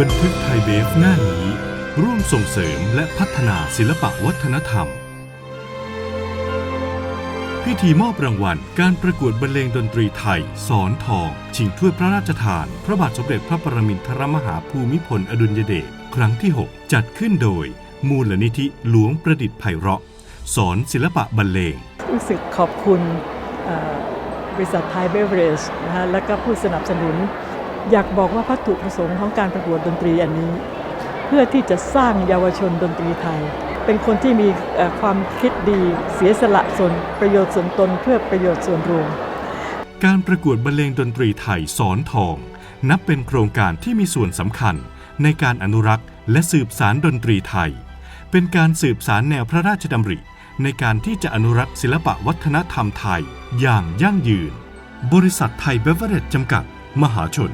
บันทึกไทยเบฟหน้านี้ ร่วมส่งเสริมและพัฒนาศิลปะวัฒนธรรม พิธีมอบรางวัล การประกวดบรรเลงดนตรีไทย สอนทอง ชิงถ้วยพระราชทาน พระบาทสมเด็จพระปรมินทรมหาภูมิพลอดุลยเดชครั้งที่ 6 จัดขึ้นโดย มูลนิธิหลวงประดิษฐ์ไพเราะ สอนศิลปะบรรเลง รู้สึกขอบคุณบริษัทไทยเบเวอเรจนะฮะและก็ผู้สนับสนุน อยากบอกว่าวัตถุประสงค์ของการประกวดดนตรีอันนี้ เพื่อที่จะสร้างเยาวชนดนตรีไทย เป็นคนที่มีความคิดดีเสียสละส่วนประโยชน์ส่วนตนเพื่อประโยชน์ส่วนรวม การประกวดบรรเลงดนตรีไทยสอนทอง นับเป็นโครงการที่มีส่วนสำคัญ ในการอนุรักษ์และสืบสารดนตรีไทย เป็นการสืบสารแนวพระราชดำริในการที่จะอนุรักษ์ศิลปะวัฒนธรรมไทยอย่างยั่งยืน บริษัทไทยเบเวอร์เรจจำกัด มหาชน